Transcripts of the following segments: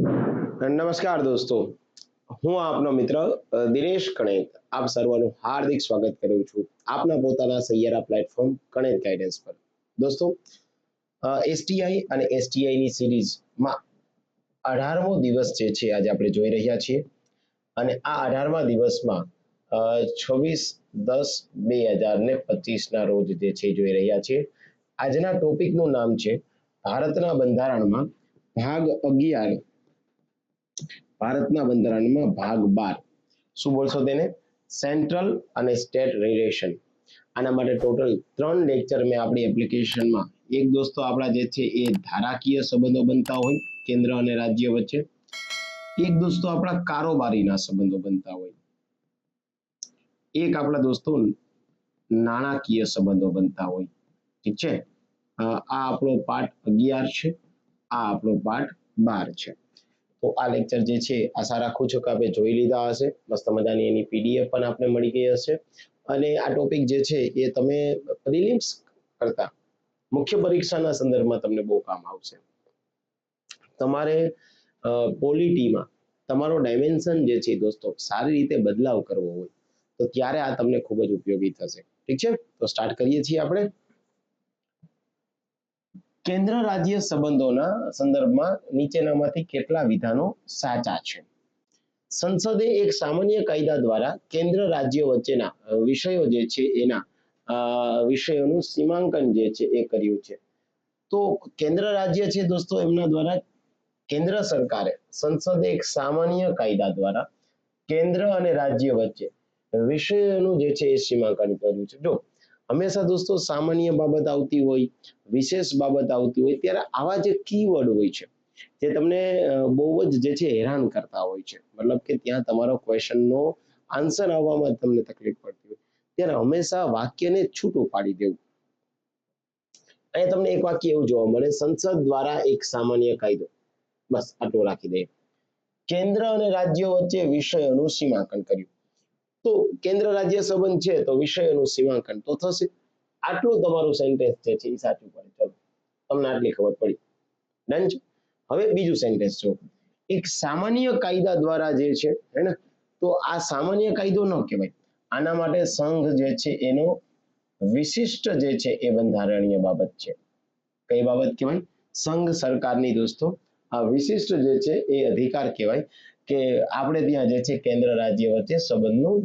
નમસ્કાર દોસ્તો. હું આપનો મિત્ર દિનેશ કણેત. આપ સર્વનું હાર્દિક સ્વાગત કરું છું આપના પોતાના સૈયારા પ્લેટફોર્મ કણેત ગાઈડન્સ પર. દોસ્તો એસટીઆઈ અને એસટીઆઈની સિરીઝમાં અઢારમો દિવસ જે છે આજે આપણે જોઈ રહ્યા છીએ. અને આ અઢારમા દિવસમાં છવ્વીસ દસ બે હજાર ને પચીસના રોજ જે છે જોઈ રહ્યા છીએ. આજના ટોપિકનું નામ છે ભારતના બંધારણમાં ભાગ અગિયાર ભારતના બંધારણમાં ભાગ બાર. શું બોલશો તેને? સેન્ટ્રલ અને સ્ટેટ રિલેશન આના માટે ટોટલ ત્રણ લેક્ચર મેં આપણી એપ્લિકેશનમાં એક દોસ્તો આપણા જે છે એ ધારાકીય સંબંધો બનતા હોય, કેન્દ્ર અને રાજ્ય વચ્ચે. એક દોસ્તો આપણા કારોબારીના સંબંધો બનતા હોય. એક આપણા દોસ્તો નાણાકીય સંબંધો બનતા હોય. ઠીક છે? આ આપણો પાઠ અગિયાર છે. આ આપણો પાઠ બાર છે. તો આ લેક્ચર જે છે આશા રાખું છું કે આપણે જોઈ લીધા હશે. મસ્ત મજાની એની પીડીએફ પણ આપણે મળી ગઈ હશે. અને આ ટોપિક જે છે, એ તમે પ્રિલિમ્સ કરતા મુખ્ય પરીક્ષાના સંદર્ભમાં તમને બહુ કામ આવશે. તમારે પોલિટીમાં તમારો ડાયમેન્શન જે છે દોસ્તો, સારી રીતે બદલાવ કરવો હોય, તો ત્યારે આ તમને ખૂબ જ ઉપયોગી થશે. ઠીક છે? તો સ્ટાર્ટ કરીએ છીએ આપણે. કેન્દ્ર રાજ્ય સંબંધોના સંદર્ભમાં નીચેનામાંથી કેટલા વિધાનો સાચા છે? સંસદે એક સામાન્ય કાયદા દ્વારા કેન્દ્ર રાજ્ય વચ્ચેના વિષયો જે છે એના વિષયોનું સીમાંકન જે છે એ કર્યું છે. તો કેન્દ્ર રાજ્ય છે દોસ્તો, એમના દ્વારા કેન્દ્ર સરકારે સંસદે એક સામાન્ય કાયદા દ્વારા કેન્દ્ર અને રાજ્ય વચ્ચે વિષયોનું જે છે એ સીમાંકન કર્યું છે. જો હંમેશા દોસ્તો સામાન્ય બાબત આવતી હોય, વિશેષ બાબત આવતી હોય, ત્યારે આવા જે કીવર્ડ હોય છે, જે તમને બહુ જ જે છે હેરાન કરતા હોય છે. મતલબ કે ત્યાં તમારો ક્વેશ્ચનનો આન્સર આવવામાં તમને તકલીફ પડતી હોય. ત્યારે હંમેશા વાક્યને છૂટું પાડી દેવું. અહીંયા તમને એક વાક્ય એવું જોવા મળે, સંસદ દ્વારા એક સામાન્ય કાયદો. બસ આટલું રાખી દે કેન્દ્ર અને રાજ્યો વચ્ચે વિષયોનું સીમાંકન કર્યું. તો કેન્દ્ર રાજ્ય સંબંધ છે તો વિષયોનું સીમાંકન તો થશે. આટલું તમારું સેન્ટેન્સ જે છે એ સાચું પડે. ચલો, તમને આટલી ખબર પડી. ડન છે? હવે બીજું સેન્ટેન્સ જો એક સામાન્ય કાયદા દ્વારા જે છે, હે ને, તો આ સામાન્ય કાયદો ન કહેવાય. આના માટે સંઘ જે છે એનો વિશિષ્ટ જે છે એ બંધારણીય બાબત છે. કઈ બાબત કહેવાય? સંઘ સરકારની દોસ્તો, આ વિશિષ્ટ જે છે એ અધિકાર કહેવાય. કે આપણે ત્યાં જે છે કેન્દ્ર રાજ્ય વચ્ચે સંબંધનું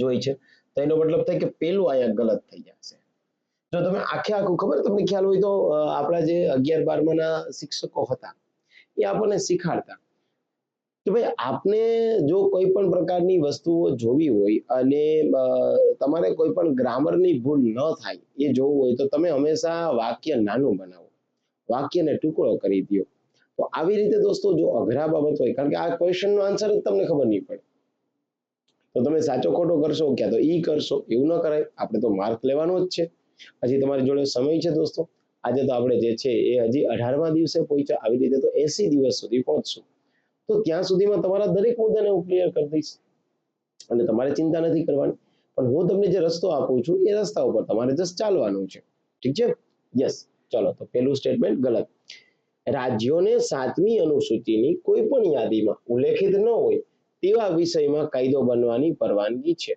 જોઈ છે. તો એનો મતલબ થાય કે પેલું અહીંયા ગલત થઈ જશે. જો તમે આખે આખું ખબર તમને ખ્યાલ હોય તો આપણા જે અગિયાર બારમાના શિક્ષકો હતા, એ આપણને શીખાડતા. કે ભાઈ આપને જો કોઈ પણ પ્રકારની વસ્તુઓ જોવી હોય અને તમારે કોઈ પણ ગ્રામરની ભૂલ ન થાય એ જોવું હોય તો તમે હંમેશા વાક્ય નાનું બનાવો. વાક્યને ટુકડો કરી દો. તો આવી રીતે દોસ્તો જો અઘરા બાબત હોય, કારણ કે આ ક્વેશ્ચનનો આન્સર જ તમને ખબર નહીં પડે. તો તમે સાચો ખોટો કરશો, ક્યાં તો ઈ કરશો, એવું ન કરાય. આપણે તો માર્ક લેવાનો જ છે. હજી તમારી જોડે સમય છે દોસ્તો. આજે તો આપણે જે છે એ હજી અઢારમા દિવસે પહોંચ્યા. આવી રીતે તો એસી દિવસ સુધી પહોંચશું. તો ત્યાં સુધીમાં તમારા દરેક મુદ્દાને હું ક્લિયર કરી દઈશ. અને તમારે ચિંતા નથી કરવાની. પણ હું તમને જે રસ્તો આપું છું, એ રસ્તા ઉપર તમારે જસ્ટ ચાલવાનું છે. ઠીક છે? યસ ચલો, તો પેલું સ્ટેટમેન્ટ ગલત. રાજ્યોને સાતમી અનુસૂચિની કોઈ પણ યાદીમાં ઉલ્લેખિત ન હોય તેવા વિષયમાં કાયદો બનવાની પરવાનગી છે.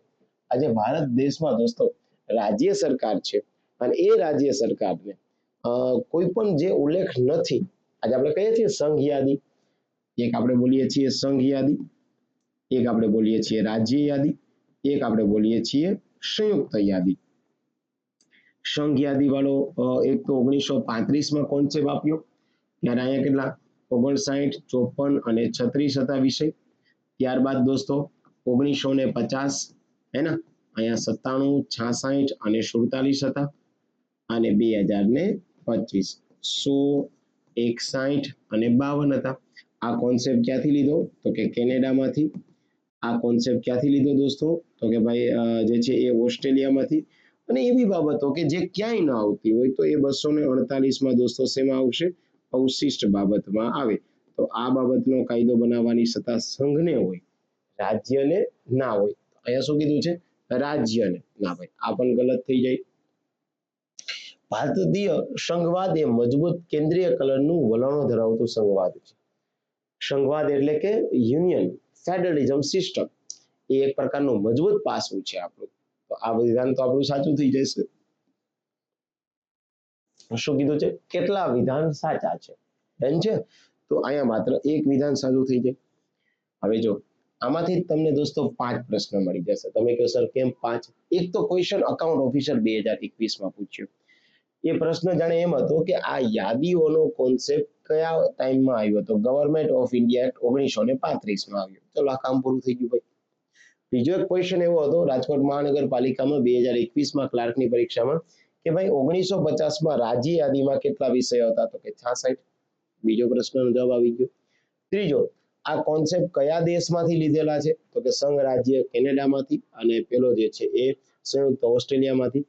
આજે ભારત દેશમાં દોસ્તો રાજ્ય સરકાર છે અને એ રાજ્ય સરકારને કોઈ પણ જે ઉલ્લેખ નથી, આજે આપણે કહીએ છીએ સંઘ યાદી, એક આપણે બોલીએ છીએ સંઘ યાદી, એક આપણે બોલીએ છીએ રાજ્ય યાદી, એક આપણે બોલીએ છીએ સંયુક્ત યાદી. સંઘ યાદી વાળો એક તો ઓગણીસો પાંત્રીસમાં કોન્સેપ્ટ આપ્યો ત્યારે અહીંયા કેટલા? ઓગણસાઠ, ચોપન અને છત્રીસ હતા વિષય. ત્યારબાદ દોસ્તો, ઓગણીસો ને પચાસ, હે ને? અહીંયા સત્તાણું, છાસઠ અને સુડતાલીસ હતા. અને બે હજાર ને પચીસ. સો, એકસાઠ અને બાવન હતા. આ કોન્સેપ્ટ ક્યાંથી લીધો? તો કે કેનેડામાંથી. આ કોન્સેપ્ટ ક્યાંથી લીધો દોસ્તો? તો કે ભાઈ જે છે એ ઓસ્ટ્રેલિયામાંથી. અને એવી બાબતો કે જે ક્યાંય ન આવતી હોય તો એ બસો ને અડતાલીસમાં દોસ્તો શેમાં આવશે? અવશિષ્ટ બાબતમાં આવે. તો આ બાબતનો કાયદો બનાવવાની સત્તા સંઘને હોય, રાજ્યને ના હોય. અહીંયા શું કીધું છે? રાજ્યને ના ભાઈ આ પણ ગલત થઈ જાય. ભારતીય સંઘવાદ એ મજબૂત કેન્દ્રીય કલરનું વલણો ધરાવતું સંઘવાદ છે. સંઘવાદ એટલે કે યુનિયન, ફેડરલિઝમ સિસ્ટમ. એ એક પ્રકારનું મજબૂત પાસું છે આપણું. તો આ વિધાન તો આપણું સાચું થઈ જશે. શું કીધું છે? કેટલા વિધાન સાચા છે? ડન છે? તો અહીંયા માત્ર એક વિધાન સાચું થઈ જાય. હવે જો, આમાંથી તમને દોસ્તો પાંચ પ્રશ્ન મળી જશે. તમે કહો, સર, કેમ પાંચ? એક તો ક્વેશ્ચન અકાઉન્ટ ઓફિસર બે હજાર એકવીસમાં પૂછ્યું. એ પ્રશ્ન જાણે એમ હતો કે આ યાદીઓનો કોન્સેપ્ટ કયા ટાઈમમાં આવ્યો હતો? ગવર્મેન્ટ ઓફ ઇન્ડિયા એક્ટ ઓગણીસો ને પાંત્રીસમાં આવ્યો. ચલો, આ કામ પૂરું થઈ ગયું ભાઈ. બીજો એક ક્વેશ્ચન એવો હતો, રાજકોટ મહાનગરપાલિકામાં બે હજાર એકવીસમાં ક્લાર્કની પરીક્ષામાં કે ભાઈ ઓગણીસો પચાસમાં રાજી યાદીમાં કેટલા વિષયો હતા? તો કે છાસઠ બીજો પ્રશ્નનો જવાબ આવી ગયો. ત્રીજો, આ કોન્સેપ્ટ કયા દેશમાંથી લીધેલા છે? તો કે સંઘ રાજ્ય કેનેડામાંથી અને પેલો જે છે એ સંયુક્ત ઓસ્ટ્રેલિયામાંથી.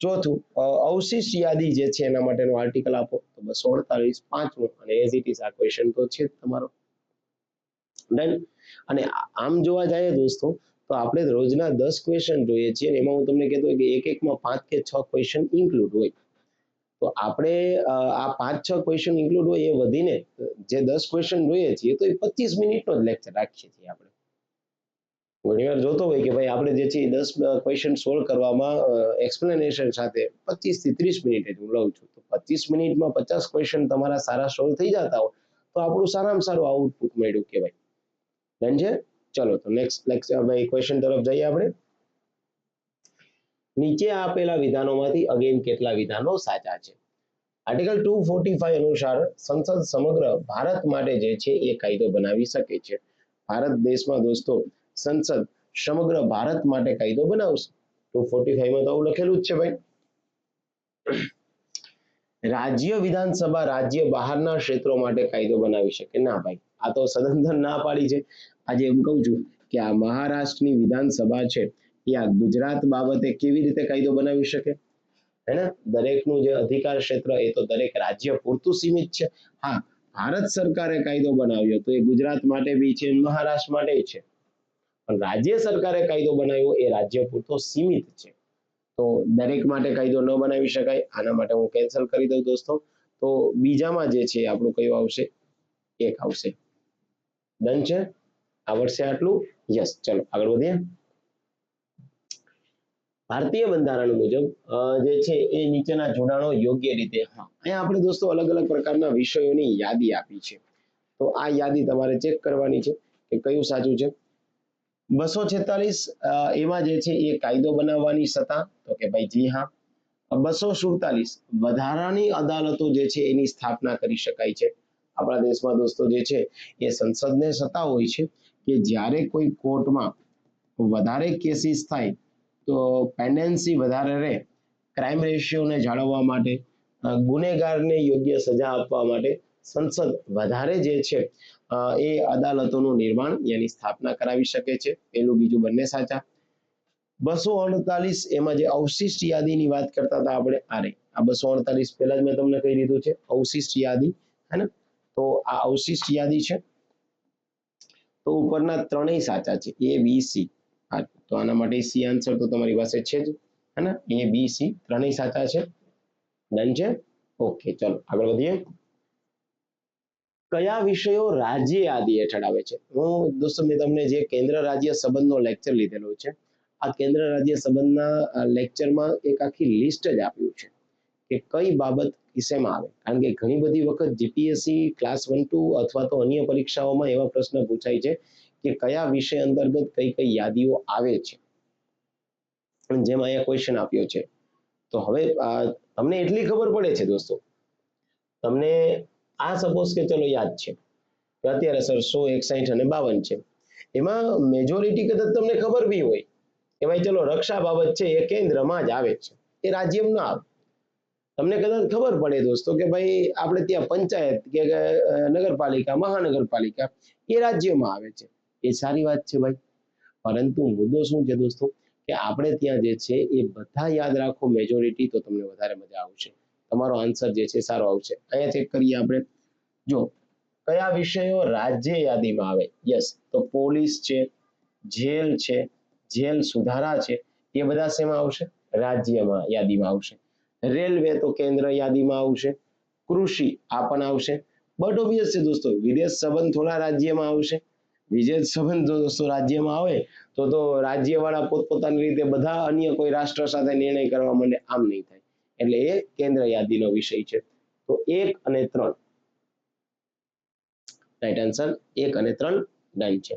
ચોથું અવશિષ્ટ યાદી જે છે એના માટેનો આર્ટિકલ આપો. તો બસો અડતાલીસ, પાંચમું અને એઝ ઇટ ઇઝ આ ક્વેશ્ચન તો છે તમારો. ડન અને આમ જોવા જઈએ દોસ્તો તો આપણે રોજના દસ ક્વેશ્ચન જોઈએ છીએ એમાં હું તમને કહેતો કે એક એકમાં પાંચ કે છ ક્વેશ્ચન ઇન્ક્લુડ હોય. તો આપણે આ પાંચ છ ક્વેશ્ચન ઇન્ક્લુડ હોય એ વધીને જે દસ ક્વેશ્ચન જોઈએ છીએ તો એ પચીસ મિનિટનો જ લેક્ચર રાખીએ છીએ આપણે. ઘણીવાર જોતો હોય કે ભાઈ આપણે જે છે દસ ક્વેશ્ચન સોલ્વ કરવામાં એક્સપ્લેનેશન સાથે પચીસથી ત્રીસ મિનિટ જ હું લઉં છું. તો પચીસ મિનિટમાં પચાસ ક્વેશ્ચન તમારા સારા સોલ્વ થઈ જતા હોય તો આપણું સારામાં સારું આઉટપુટ મળ્યું કહેવાય. સમજે ચલો તો નેક્સ્ટ લેક્ચર ક્વેશ્ચન તરફ જઈએ આપણે. નીચે આપેલા વિધાનોમાંથી અગેન કેટલા વિધાનો સાચા છે? આર્ટિકલ ટુ ફોર્ટી ફાઈવ અનુસાર સંસદ સમગ્ર ભારત માટે જે છે એ કાયદો બનાવી શકે છે. ભારત દેશમાં દોસ્તો, સંસદ સમગ્ર ભારત માટે કાયદો બનાવશે. ટુ ફોર્ટી ફાઈવમાં તો આવું લખેલું જ છે ભાઈ. રાજ્ય વિધાનસભા રાજ્ય બહારના ક્ષેત્રો માટે કાયદો બનાવી શકે? ના ભાઈ, આ તો સદંતર ના પાડી છે. આજે એમ કહું છું કે આ મહારાષ્ટ્રની વિધાનસભા છે, એ આ ગુજરાત બાબતે કેવી રીતે કાયદો બનાવી શકે? હે ને? દરેકનું જે અધિકાર ક્ષેત્ર, એ તો દરેક રાજ્ય પૂરતું સીમિત છે. હા, ભારત સરકારે કાયદો બનાવ્યો તો એ ગુજરાત માટે બી છે મહારાષ્ટ્ર માટે છે. પણ રાજ્ય સરકારે કાયદો બનાવ્યો એ રાજ્ય પૂરતો સીમિત છે. તો દરેક માટે કાયદો ન બનાવી શકાય. આના માટે હું કેન્સલ કરી દઉં દોસ્તો. તો બીજામાં જે છે, આપણું કયું આવશે? એક આવશે. ડન છે? આવડશે આટલું? યસ ચલો, આગળ વધીએ. ભારતીય બંધારણ મુજબ જે છે, એ નીચેના જોડાણો યોગ્ય રીતે, હા. અહીંયા આપણે દોસ્તો અલગ અલગ પ્રકારના વિષયોની યાદી આપી છે. તો આ યાદી તમારે ચેક કરવાની છે કે કયું સાચું છે? બસો છેતાલીસ એમાં જે છે એ કાયદો બનાવવાની સત્તા, તો કે ભાઈ જી હા, બસો સુડતાલીસ વધારાની અદાલતો જે છે એની સ્થાપના કરી શકાય છે. આપણા દેશમાં દોસ્તો જે છે એ સંસદને સત્તા હોય છે કે જ્યારે કોઈ કોર્ટમાં વધારે કેસીસ થાય, તો પેન્ડન્સી વધારે રહે ક્રાઇમ રેશિયોને જાળવવા માટે ગુનેગારને યોગ્ય સજા આપવા માટે સંસદ વધારે જે છે એ અદાલતોનું નિર્માણ એની સ્થાપના કરાવી શકે છે. પેલું બીજું બંને સાચા. બસો અડતાલીસ એમાં જે અવશિષ્ટ યાદીની વાત કરતા હતા આપણે આરે આ બસો અડતાલીસ પહેલા જ મેં તમને કહી દીધું છે, અવશિષ્ટ યાદી, હે ને? તો આ અવશિષ્ટ યાદી છે. તો ઉપરના ત્રણેય સાચા છે, એ, બી, સી. તો આના માટે સી આન્સર તો તમારી પાસે છે જ, હે ને? એ, બી, સી, ત્રણેય સાચા છે. ડન છે? ઓકે ચલો, આગળ વધીએ. કયા વિષયો રાજ્ય યાદી હેઠળ આવે છે? હું દોસ્તો, મેં તમને જે કેન્દ્ર રાજ્ય સંબંધનો લેક્ચર લીધેલો છે, આ કેન્દ્ર રાજ્ય સંબંધના લેક્ચરમાં એક આખી લિસ્ટ જ આપ્યું છે કે કઈ બાબત કિસ્સામાં આવે. કારણ કે ઘણી બધી વખત જીપીએસસી ક્લાસ વન ટુ અથવા તો અન્ય પરીક્ષાઓમાં એવા પ્રશ્ન પૂછાય છે કે કયા વિષય અંતર્ગત કઈ કઈ યાદીઓ આવે છે. જેમ અહીંયા ક્વેશ્ચન આપ્યો છે. તો હવે તમને એટલી ખબર પડે છે દોસ્તો. તમને આ સપોઝ કે ચલો યાદ છે અત્યારે સર સો એકસાઠ અને બાવન છે. એમાં મેજોરિટી કદાચ તમને ખબર બી હોય કે ભાઈ ચલો રક્ષા બાબત છે એ કેન્દ્રમાં જ આવે છે. એ રાજ્યમાં ના આવે. તમને કદાચ ખબર પડે દોસ્તો કે ભાઈ આપણે ત્યાં પંચાયત કે નગરપાલિકા, મહાનગરપાલિકા એ રાજ્યમાં આવે છે. એ સારી વાત છે ભાઈ. પરંતુ મુદ્દો શું છે દોસ્તો? કે આપણે ત્યાં જે છે એ બધા યાદ રાખો મેજોરિટી તો તમને વધારે મજા આવશે. તમારો આન્સર જે છે સારો આવશે. અહીંયા ચેક કરીએ આપણે. જો, કયા વિષયો રાજ્ય યાદીમાં આવે? યસ તો પોલીસ છે, જેલ છે, જેલ સુધારા છે, એ બધા શેમાં આવશે? રાજ્યમાં યાદીમાં આવશે. રેલવે તો કેન્દ્ર યાદીમાં આવશે. કૃષિ આ પણ આવશે. બટ ઓબ્વિયસ છે દોસ્તો, વિદેશ સંબંધ થોડા રાજ્યમાં આવશે. વિદેશ સંબંધ દોસ્તો રાજ્યમાં આવે, તો તો રાજ્યવાળા પોતપોતાની રીતે બધા અન્ય કોઈ રાષ્ટ્ર સાથે નિર્ણય કરવા માંડે, આમ નહીં થાય. એટલે એ કેન્દ્ર યાદીનો વિષય છે. તો એક અને ત્રણ. રાઈટ આન્સર એક અને ત્રણ ડન છે.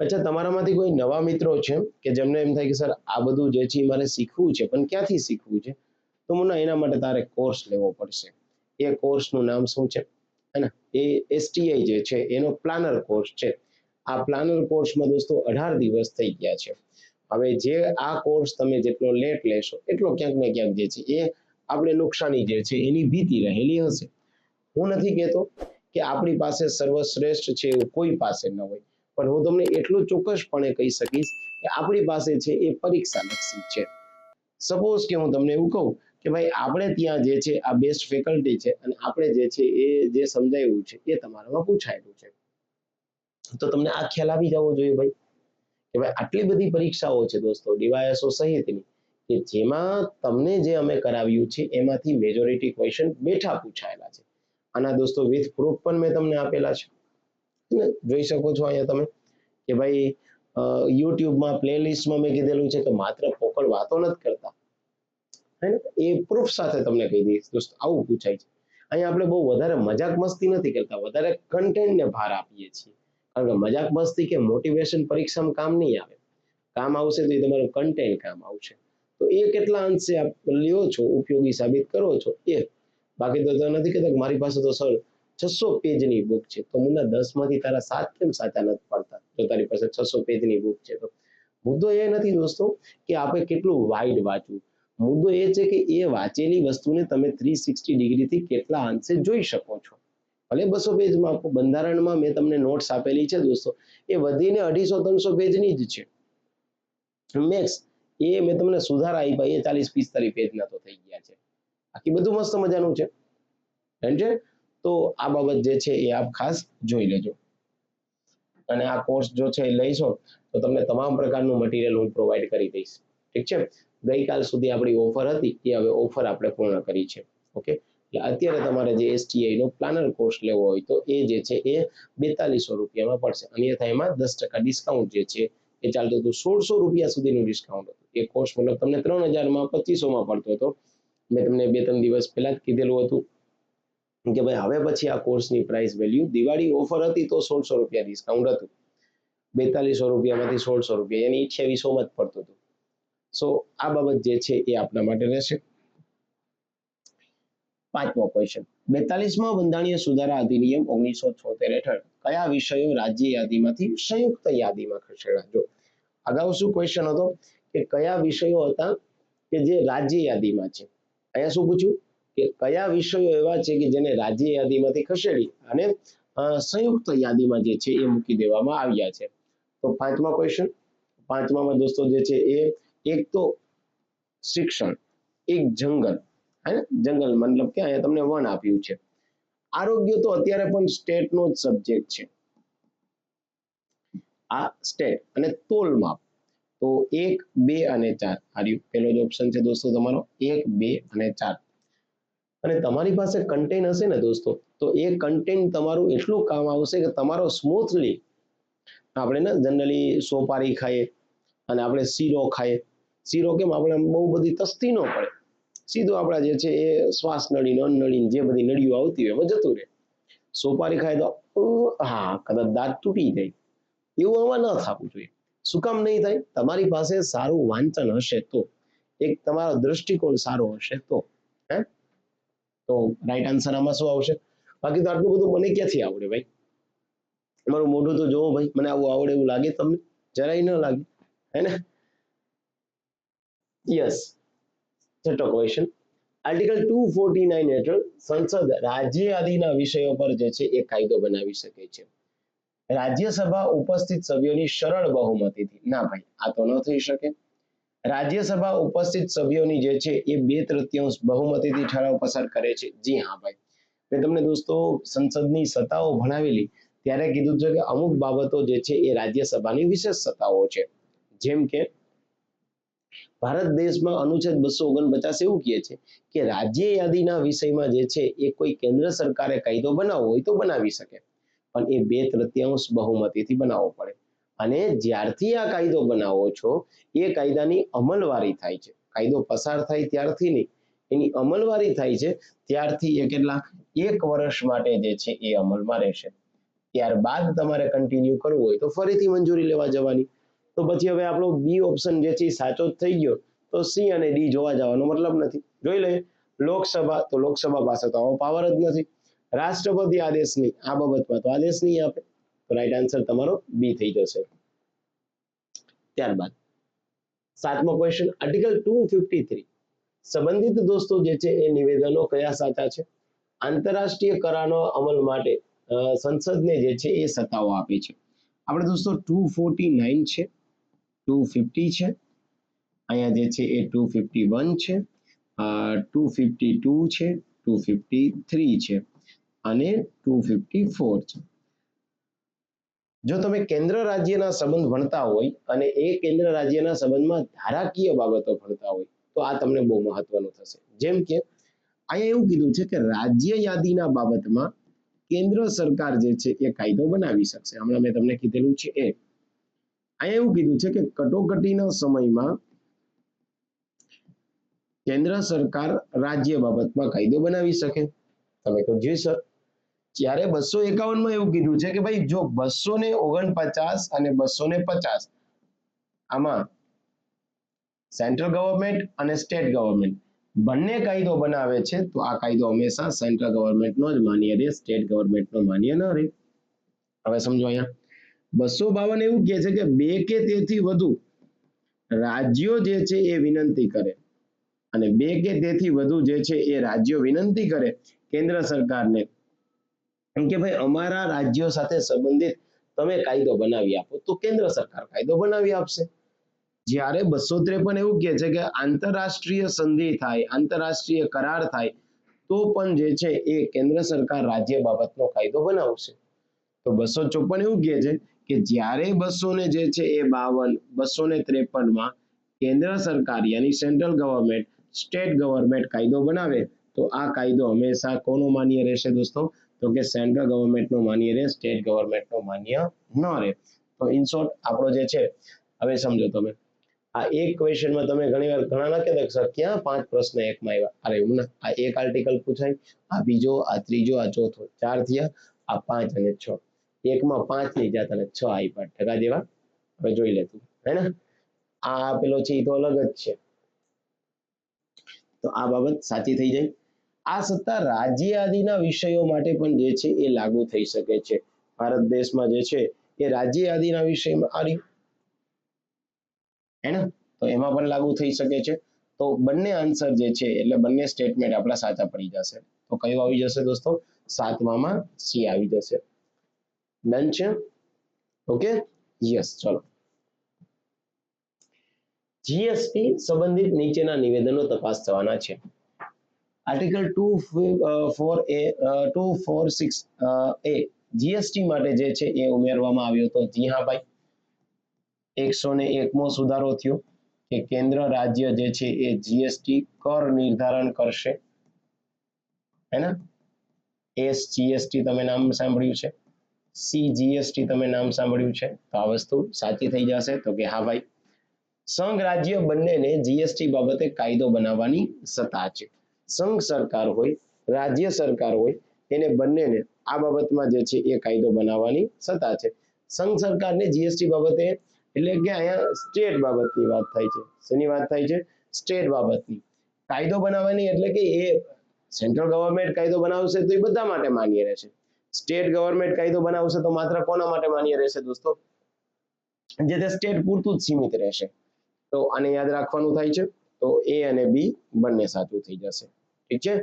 અચ્છા, તમારામાંથી કોઈ નવા મિત્રો છે કે જેમને એમ થાય કે સર, આ બધું જે છે મારે શીખવું છે, પણ ક્યાંથી શીખવું છે? તો મને એના માટે તારે કોર્સ લેવો પડશે. એ કોર્સનું નામ શું છે? હે એ એસટીઆઈ જે છે, એનો પ્લાનર કોર્સ છે. આ પ્લાનર કોર્સમાં દોસ્તો અઢાર દિવસ થઈ ગયા છે. હવે જે આ કોર્સ તમે જેટલો લેટ લેશો, એટલો ક્યાંક ને ક્યાંક જે છે એ આપણે નુકસાની જે છે એની ભીતિ રહેલી હશે. હું નથી કહેતો કે આપણી પાસે સર્વશ્રેષ્ઠ છે એવું કોઈ પાસે ન હોય, પણ હું તમને એટલું ચોક્કસપણે કહી શકીશ કે આપણી પાસે છે એ પરીક્ષા લક્ષી છે. સપોઝ કે હું તમને એવું કહું કે ભાઈ, આપણે ત્યાં જે છે આ બેસ્ટ ફેકલ્ટી છે અને આપણે જે છે એ જે સમજાયું છે એ તમારામાં પૂછાયેલું છે. તો તમને આ ખ્યાલ આવી જવો જોઈએ ભાઈ. કે ભાઈ આટલી બધી પરીક્ષાઓ છે દોસ્તો ડીવાયએસઓ સહિતની, કે જેમાં તમને જે અમે કરાવ્યું છે એમાંથી મેજોરિટી ક્વેશ્ચન બેઠા પૂછાયેલા છે. આના દોસ્તો વિથ પ્રૂફ પણ મેં તમને આપેલા છે. જોઈ શકો છો અહીંયા તમે કે ભાઈ યુટ્યુબમાં પ્લેલિસ્ટમાં મેં કીધેલું છે કે માત્ર પોકળ વાતો નથી કરતા. હે એ પ્રૂફ સાથે તમને કહી દઈશ દોસ્તો, આવું પૂછાય છે. અહીંયા આપણે બહુ વધારે મજાક મસ્તી નથી કરતા, વધારે કન્ટેન્ટને ભાર આપીએ છીએ. કારણ કે મજાક મસ્તી કે મોટિવેશન પરીક્ષામાં કામ નહીં આવે. કામ આવશે તો એ તમારું કન્ટેન્ટ કામ આવશે. તો એ કેટલા અંશે આપ લ્યો છો, ઉપયોગી સાબિત કરો છો? એ. બાકી તો નથી કહેતા મારી પાસે તો સર છસો પેજની બુક છે. તો મુન્ના દસમાંથી તારા સાત કેમ સાચા નથી પડતા? જો તારી પાસે છસો પેજની બુક છે તો. મુદ્દો એ નથી દોસ્તો કે આપણે કેટલું વાઇડ વાંચવું મુદ્દો એ છે કે એ વાંચેલી વસ્તુને તમે થ્રી સિક્સટી ડિગ્રીથી કેટલા અંશે જોઈ શકો છો. ભલે બસો પેજમાં બંધારણમાં મેં તમને નોટ્સ આપેલી છે દોસ્તો. એ વધીને અઢીસો, ત્રણસો પેજની જ છે. મેક્સ એ મેં તમને સુધારા આપ્યા, એ ચાલીસ, પિસ્તાલીસ પેજના તો થઈ ગયા છે. બાકી બધું મસ્ત મજાનું છે. છે? તો આ બાબત જે છે એ આપ ખાસ જોઈ લેજો. અને આ કોર્સ જો છે એ લઈશો, તો તમને તમામ પ્રકારનું મટીરિયલ હું પ્રોવાઈડ કરી દઈશ. ઠીક છે? ગઈકાલ સુધી આપણી ઓફર હતી, એ હવે ઓફર આપણે પૂર્ણ કરી છે. ઓકે એટલે અત્યારે તમારે જે એસટીઆઈ નો પ્લાનર કોર્સ લેવો હોય તો એ જે છે એ બેતાલીસો રૂપિયામાં પડશે. અન્યથા એમાં દસ ટકા ડિસ્કાઉન્ટ જે છે એ ચાલતું હતું. સોળસો રૂપિયા સુધીનું ડિસ્કાઉન્ટ હતું. એ કોર્સ મતલબ તમને ત્રણ હજારમાં પચીસોમાં પડતો હતો. મેં તમને બે ત્રણ દિવસ પહેલા જ કીધેલું હતું કે ભાઈ હવે પછી આ કોર્સની પ્રાઇસ વેલ્યુ દિવાળી ઓફર હતી તો સોળસો રૂપિયા ડિસ્કાઉન્ટ હતું. બેતાલીસો રૂપિયામાંથી સોળસો રૂપિયા. એની અઠ્યાવીસોમાં જ પડતું હતું. સો આ બાબત જે છે એ આપણા માટે રહેશે. પાંચમો ક્વેશ્ચન બેતાલીસમાં બંધારણીય સુધારા અધિનિયમ ઓગણીસો છોતેર હેઠળ કયા વિષયો રાજ્ય યાદીમાંથી સંયુક્ત યાદીમાં ખસેડા અગાઉ શું ક્વેશ્ચન હતો? કે કયા વિષયો હતા કે જે રાજ્ય યાદીમાં છે? અહીંયા શું પૂછ્યું? કે કયા વિષયો એવા છે કે જેને રાજ્ય યાદીમાંથી ખસેડી અને સંયુક્ત યાદીમાં જે છે એ મૂકી દેવામાં આવ્યા છે? તો પાંચમા ક્વેશ્ચન પાંચમામાં દોસ્તો જે છે એ, એક તો શિક્ષણ, એક જંગલ જંગલ મતલબ કે અહીંયા તમને વન આપ્યું છે. આરોગ્ય તો અત્યારે પણ સ્ટેટનો જ સબ્જેક્ટ છે. આ સ્ટેટ અને તોલ માપ. તો એક, બે અને ચાર. આ પેલો જ ઓપ્શન છે દોસ્તો તમારો. એક, બે અને ચાર. અને તમારી પાસે કન્ટેન હશે ને દોસ્તો? તો એ કન્ટેન તમારું એટલું કામ આવશે કે તમારો સ્મૂથલી આપણે ને જનરલી સોપારી ખાઈએ અને આપણે શીરો ખાઈએ. શીરો કેમ? આપણે બહુ બધી તસ્તી ન પડે. સીધું આપણા જે છે એ શ્વાસ નળી અન્ન નળી જે બધી નળીઓ આવતી હોય એમાં જતું રહે. સોપારી ખાય તો હા, કદાચ દાંત તૂટી જાય. એવું આમાં ન થવું જોઈએ. શું કામ નહીં થાય? તમારી પાસે સારું વાંચન હશે તો. એક તમારો દ્રષ્ટિકોણ સારો હશે તો. હે? તો રાઈટ આન્સર આમાં શું આવશે? બાકી તો આટલું બધું મને ક્યાંથી આવડે ભાઈ? મારું મોઢું તો જોવો ભાઈ, મને આવું આવડે એવું લાગે તમને? જરાય ન લાગે. હે ને? યસ છઠ્ઠો question article two forty nine હેઠળ સંસદ રાજ્ય આદિના વિષયો પર જે છે એ કાયદો બનાવી શકે છે. રાજ્યસભા ઉપસ્થિત સભ્યોની સરળ બહુમતીથી, ના ભાઈ, આ તો ન થઈ શકે. રાજ્યસભા ઉપસ્થિત સભ્યોની જે છે એ બે તૃતીયાંશ બહુમતીથી ઠરાવ પસાર કરે છે. જી હા ભાઈ. મેં તમને દોસ્તો સંસદની સત્તાઓ ભણાવેલી, ત્યારે કીધું છે કે અમુક બાબતો જે છે એ રાજ્યસભાની વિશેષ સત્તાઓ છે. જેમ કે ભારત દેશમાં અનુચ્છેદ બસો ઓગણપચાસ એવું કહે છે કે રાજ્ય યાદીના વિષયમાં જે છે એ કોઈ કેન્દ્ર સરકારે કાયદો બનાવવો હોય તો બનાવી શકે. પણ એ બે તૃતીયાંશ બહુમતીથી બનાવવો પડે. અને જ્યારથી આ કાયદો બનાવો છો, એ કાયદાની અમલવારી થાય છે. કાયદો પસાર થાય ત્યારથી નહીં. એની અમલવારી થાય છે, ત્યારથી એ કેટલા એક વર્ષ માટે જે છે એ અમલમાં રહેશે. ત્યારબાદ તમારે કન્ટિન્યુ કરવું હોય તો ફરીથી મંજૂરી લેવા જવાની. તો પછી હવે આપણો બી ઓપ્શન જે છે સાચો થઈ ગયો. તો સી અને ડી જોવા જવાનો મતલબ નથી. જોઈ લઈએ. લોકસભા, તો લોકસભા પાસે તો આવો પાવર જ નથી. રાષ્ટ્રપતિ આદેશ નહીં આ બાબતમાં તો આદેશ નહીં આપે. તો રાઈટ આન્સર તમારો બી થઈ જશે. ત્યારબાદ સાતમો question article two fifty three સંબંધિત દોસ્તો જે છે એ નિવેદનો કયા સાચા છે? આંતરરાષ્ટ્રીય કરારનો અમલ માટે સંસદને જે છે એ સત્તાઓ આપી છે. આપણે દોસ્તો ટુ ફોર્ટી નાઇન છે. ટુ ફિફ્ટી છે. અહીંયા જે છે એ ટુ ફિફ્ટી વન છે. ટુ ફિફ્ટી છે, ટુ ફિફ્ટી થ્રી છે અને ટુ ફિફ્ટી ફોર છે. જો તમે કેન્દ્ર રાજ્યના સંબંધ ભણતા હોય અને એ કેન્દ્ર રાજ્યના સંબંધમાં ધારાકીય બાબતો ભણતા હોય, તો આ તમને બહુ મહત્વનું થશે. જેમ કે અહીંયા એવું કીધું છે કે રાજ્ય યાદીના બાબતમાં કેન્દ્ર સરકાર જે છે એ કાયદો બનાવી શકશે. હમણાં મેં તમને કીધેલું છે એ. અહીંયા એવું કીધું છે કે કટોકટીના સમયમાં કેન્દ્ર સરકાર રાજ્ય બાબતમાં કાયદો બનાવી શકે. તમે કહો, જી સર. જ્યારે બસો એકાવનમાં એવું કીધું છે કે ભાઈ, જો બસો ને ઓગણપચાસ અને બસો ને પચાસ, આમાં સેન્ટ્રલ ગવર્મેન્ટ અને સ્ટેટ ગવર્મેન્ટ બંને કાયદો બનાવે છે, તો આ કાયદો હંમેશા સેન્ટ્રલ ગવર્મેન્ટનો જ માન્ય રહે સ્ટેટ ગવર્મેન્ટનો માન્ય ન રહે. હવે સમજો અહીંયા. બસો બાવન એવું કહે છે કે બે કે તેથી વધુ રાજ્યો જે છે એ વિનંતી કરે. અને બે કે તેથી વધુ જે છે એ રાજ્યો વિનંતી કરે કેન્દ્ર સરકારને. એમ કે ભાઈ, અમારા રાજ્યો સાથે સંબંધિત તમે કાયદો બનાવી આપો તો કેન્દ્ર સરકાર કાયદો બનાવી આપશે. જ્યારે બસો ત્રેપન એવું કહે છે કે આંતરરાષ્ટ્રીય સંધિ થાય, આંતરરાષ્ટ્રીય કરાર થાય, તો પણ જે છે એ કેન્દ્ર સરકાર રાજ્ય બાબતનો કાયદો બનાવશે. તો બસો ચોપન એવું કહે છે કે જ્યારે બસો ને જે છે એ બાવન બસો ને ત્રેપનમાં કેન્દ્ર સરકાર યાની સેન્ટ્રલ ગવર્મેન્ટ, સ્ટેટ ગવર્મેન્ટ કાયદો બનાવે, તો આ કાયદો હંમેશા કોનો માન્ય રહેશે દોસ્તો? તો કે સેન્ટ્રલ ગવર્મેન્ટનો માન્ય રહે, સ્ટેટ ગવર્મેન્ટનો માન્ય ન રહે. તો ઇન શોર્ટ આપણો જે છે, હવે સમજો તમે. આ એક ક્વેશ્ચનમાં તમે ઘણીવાર ઘણા લખી દે સર, ક્યાં પાંચ પ્રશ્ન એકમાં આવ્યા? અરે ના, આ એક આર્ટિકલ પૂછાય, આ બીજો, આ ત્રીજો, આ ચોથો, ચાર થયા, આ પાંચ અને છ. એકમાં પાંચની જાત અને છ આપ્યા ટકા જેવા. હવે જોઈ લેતું, હે ને? આ પેલો છે એ તો અલગ જ છે. તો આ બાબત સાચી થઈ જાય. આ સત્તા રાજ્ય આદિના વિષયો માટે પણ જે છે, એ લાગુ થઈ શકે છે. ભારત દેશમાં જે છે, એ રાજ્ય આદિના વિષયમાં આવી હે ને? તો એમાં પણ લાગુ થઈ શકે છે. તો બંને આન્સર જે છે, એટલે બંને સ્ટેટમેન્ટ આપણા સાચા પડી જશે. તો કયું આવી જશે દોસ્તો? સાતમામાં સી આવી જશે. ડન છે ઓકે યસ ચલો જીએસટી સંબંધિત નીચેના નિવેદનો તપાસ થવાના છે. Article two four A two four six A GST માટે જે છે એ ઉમેરવામાં આવ્યો હતો. જી હા, ભાઈ. એકસો ને એકમો સુધારો થયો કે કેન્દ્ર રાજ્ય જે છે એ જીએસટી કર નિર્ધારણ કરશે. હેના એસ જીએસટી તમે નામ સાંભળ્યું છે. સી તમે નામ સાંભળ્યું છે. તો આ વસ્તુ સાચી થઈ જશે. તો કે હા ભાઈ. સંઘ રાજ્ય બંનેને જીએસટી બાબતે કાયદો બનાવવાની સત્તા છે. સંઘ સરકાર હોય, રાજ્ય સરકાર હોય, એને બંનેને આ બાબતમાં જે છે એ કાયદો બનાવવાની સત્તા છે. સંઘ સરકારને જીએસટી બાબતે એટલે કે અહીંયા સ્ટેટ બાબતની વાત થાય છે. શેની વાત થાય છે? સ્ટેટ બાબતની. કાયદો બનાવવાની એટલે કે એ સેન્ટ્રલ ગવર્મેન્ટ કાયદો બનાવશે તો એ બધા માટે માન્ય રહેશે. સ્ટેટ ગવર્મેન્ટ કાયદો બનાવશે તો માત્ર કોના માટે માન્ય રહેશે દોસ્તો? જે તે સ્ટેટ પૂરતું જ સીમિત રહેશે. તો આને યાદ રાખવાનું થાય છે. તો એ અને બી બંને સાચું થઈ જશે. ઠીક છે?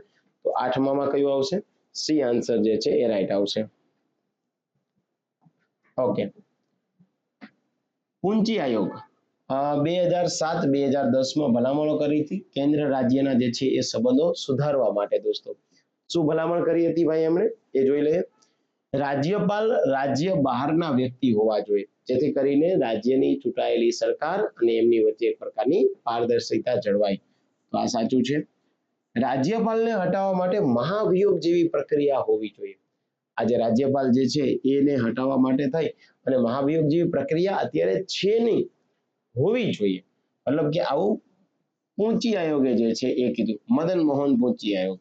તો આઠમામાં કયું આવશે? સી આન્સર જે છે એ રાઈટ આવશે. ઓકે. પૂંચી આયોગ. બે હજાર સાત, બે હજાર દસમાં ભલામણો કરી હતી. કેન્દ્ર રાજ્યના જે છે એ સંબંધો સુધારવા માટે દોસ્તો. શું ભલામણ કરી હતી ભાઈ એમણે? એ જોઈ લઈએ. રાજ્યપાલ રાજ્ય બહારના વ્યક્તિ હોવા જોઈએ. જેથી કરીને રાજ્યની ચૂંટાયેલી સરકાર અને એમની વચ્ચે એક પ્રકારની પારદર્શિતા જળવાય. તો આ સાચું છે. રાજ્યપાલને હટાવવા માટે મહાભિયોગ જેવી પ્રક્રિયા હોવી જોઈએ. આજે રાજ્યપાલ જે છે, એને હટાવવા માટે થઈ અને મહાભિયોગ જેવી પ્રક્રિયા અત્યારે છે નહીં, હોવી જોઈએ. મતલબ કે આવું પૂંચી આયોગે જે છે એ કીધું. મદન મોહન પૂંચી આયોગ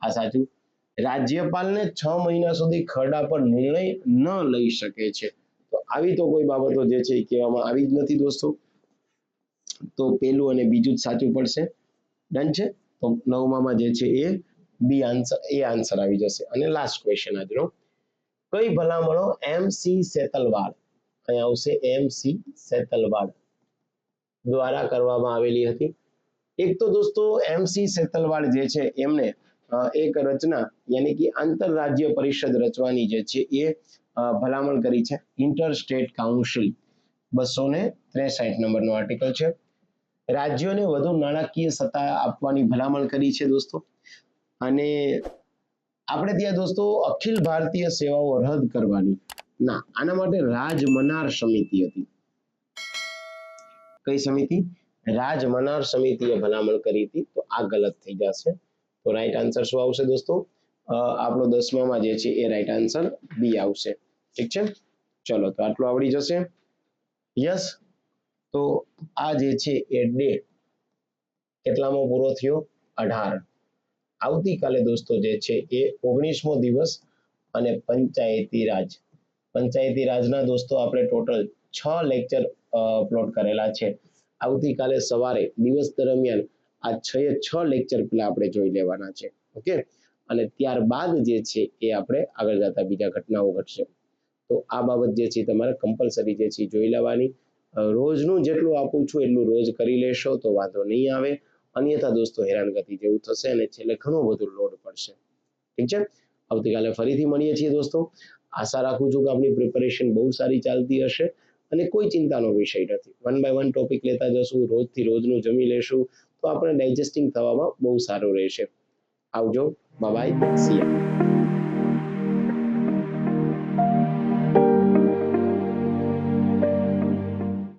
આ સાચું. રાજ્યપાલને છ મહિના સુધી ખરડા પર નિર્ણય ન લઈ શકે છે. તો આવી તો કોઈ બાબતો જે છે એ કહેવામાં આવી જ નથી દોસ્તો. તો પેલું અને બીજું જ સાચું પડશે. ડન છે? તો નવમામાં જે છે એ બી આન્સર, એ આન્સર આવી જશે. અને લાસ્ટ ક્વેશ્ચન આજનો કઈ ભલામણો એમ સી સેતલવાડ? અહીંયા આવશે એમ સી સેતલવાડ. દ્વારા કરવામાં આવેલી હતી. એક તો દોસ્તો એમ સી સેતલવાડ જે છે એમને એક રચના યાની કે આંતરરાજ્ય પરિષદ રચવાની જે છે એ ભલામણ કરી છે ઇન્ટર સ્ટેટ કાઉન્સિલ બસો ને ત્રેસાઠ નંબરનો આર્ટિકલ છે. રાજ્યોને વધુ નાણાકીય સત્તા આપવાની ભલામણ કરી છે દોસ્તો. અને આપણે ત્યાં દોસ્તો અખિલ ભારતીય સેવાઓ રદ કરવાની. ના, આના માટે રાજ મનાર સમિતિ હતી. કઈ સમિતિ? રાજ મનાર સમિતિએ ભલામણ કરી હતી, તો આ ગલત થઈ જશે. તો રાઈટ આન્સર શું આવશે દોસ્તો? આપણો દસમામાં જે છે એ રાઈટ આન્સર બી આવશે. ઠીક છે? ચલો, તો આટલું આવડી જશે. યસ તો આ જે છે એ ડે કેટલામાં પૂરો થયો? અઢાર. આવતીકાલે દોસ્તો જે છે એ ઓગણીસમો દિવસ અને પંચાયતી રાજ. પંચાયતી રાજના દોસ્તો આપણે ટોટલ છ લેક્ચર અપલોડ કરેલા છે. આવતીકાલે સવારે દિવસ દરમિયાન આ છ એ છ લેક્ચર પેલા આપણે જોઈ લેવાના છે. ઓકે અને ત્યારબાદ જે છે એ આપણે આગળ જતા બીજા ઘટનાઓ ઘટશે. તો આ બાબત જે છે તમારે કમ્પલસરી જે છે જોઈ લેવાની. રોજનું જેટલું આપું છું એટલું રોજ કરી લેશો તો વાંધો નહીં આવે. અન્યથા દોસ્તો હેરાનગતિ જેવું થશે અને છેલ્લે ઘણું બધું લોડ પડશે. ઠીક છે? આવતીકાલે ફરીથી મળીએ છીએ દોસ્તો. આશા રાખું છું કે આપની પ્રિપેરેશન બહુ સારી ચાલતી હશે અને કોઈ ચિંતાનો વિષય નથી. વન બાય વન ટોપિક લેતા જશું, રોજથી રોજનું જમી લેશું તો આપણે ડાયજેસ્ટિંગ થવામાં બહુ સારું રહેશે. આવજો. બાય સિયા